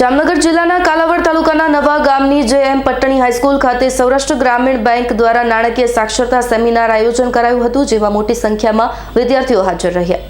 જામનગર જિલ્લાના કાલાવડ તાલુકાના નવા ગામની જે પટ્ટણી હાઈસ્કૂલ ખાતે સૌરાષ્ટ્ર ગ્રામીણ બેંક દ્વારા નાણાકીય સાક્ષરતા સેમિનાર આયોજન કરાયું હતું, જેમાં મોટી સંખ્યામાં વિદ્યાર્થીઓ હાજર રહ્યા.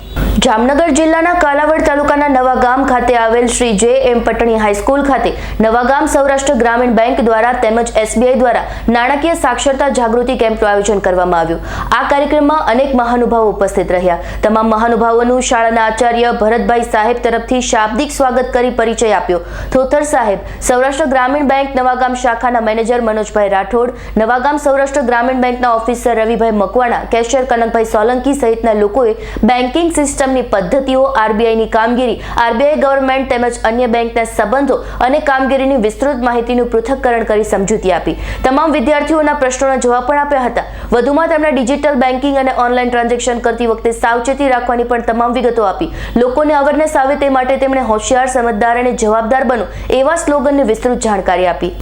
જામનગર જિલ્લાના કાલાવડ તાલુકાના નવા ગામ ખાતે આવેલ શ્રી જે એમ પટણી હાઈસ્કૂલ ખાતે નવાગામ સૌરાષ્ટ્ર ગ્રામીણ બેંક દ્વારા તેમજ એસબીઆઈ દ્વારા નાણાકીય સાક્ષરતા જાગૃતિ કેમ્પનું આયોજન કરવામાં આવ્યું. આ કાર્યક્રમમાં અનેક મહાનુભાવો ઉપસ્થિત રહ્યા. તમામ મહાનુભાવોનું શાળાના આચાર્ય ભરતભાઈ સાહેબ તરફથી શાબ્દિક સ્વાગત કરી પરિચય આપ્યો. થોથર સાહેબ, સૌરાષ્ટ્ર ગ્રામીણ બેંક નવાગામ શાખાના મેનેજર મનોજભાઈ રાઠોડ નવાગામ સૌરાષ્ટ્ર ગ્રામીણ બેંકના ઓફિસર રવિભાઈ મકવાણા, કેશિયર કનકભાઈ સોલંકી સહિતના લોકોએ બેન્કિંગ સિસ્ટમની પદ્ધતિઓ, આરબીઆઈની કામગીરી, આરબીઆઈ ગવર્મેન્ટ તેમજ અન્ય બેંકના સંબંધો અને કામગીરીની વિસ્તૃત માહિતીનું પૃથ્થકરણ કરી સમજૂતી આપી. તમામ વિદ્યાર્થીઓના પ્રશ્નોના જવાબ પણ આપ્યા હતા. વધુમાં તેમણે ડિજિટલ બેન્કિંગ અને ઓનલાઈન ટ્રાન્ઝેક્શન કરતી વખતે સાવચેતી રાખવાની પણ તમામ વિગતો આપી. લોકોને અવેરનેસ આવે તે માટે તેમણે હોશિયાર, સમજદાર અને જવાબદાર બનો એવા સ્લોગનની વિસ્તૃત જાણકારી આપી.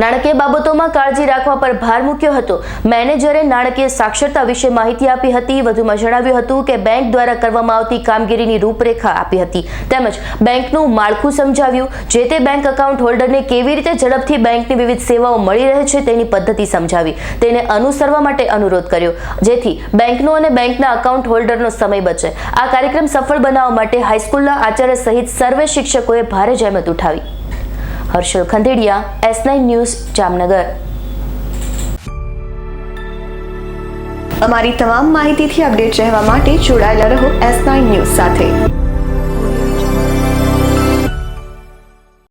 નાણાકીય બાબતોમાં કાળજી રાખવા પર ભાર મૂક્યો હતો. મેનેજરે નાણાકીય સાક્ષરતા વિશે માહિતી આપી હતી. વધુમાં જણાવ્યું હતું કે બેંક દ્વારા કરવામાં આવતી કામગીરીની રૂપરેખા આપી હતી. તેમજ બેંકનું માળખું સમજાવ્યું જે તે બેંક એકાઉન્ટ હોલ્ડરને કેવી રીતે ઝડપથી બેંકની વિવિધ સેવાઓ મળી રહે છે તેની પદ્ધતિ સમજાવી, તેને અનુસરવા માટે અનુરોધ કર્યો. જેથી બેંકનો અને બેંકના એકાઉન્ટ હોલ્ડરનો સમય બચે. આ કાર્યક્રમ સફળ બનાવવા માટે હાઈસ્કૂલના આચાર્ય સહિત સર્વે શિક્ષકોએ ભારે જહેમત ઉઠાવી. Harshal Khandediya S nine news, Jamnagar. અમારી તમામ માહિતીથી અપડેટ રહેવા માટે જોડાયેલા રહો એસ નાઇન ન્યૂઝ સાથે.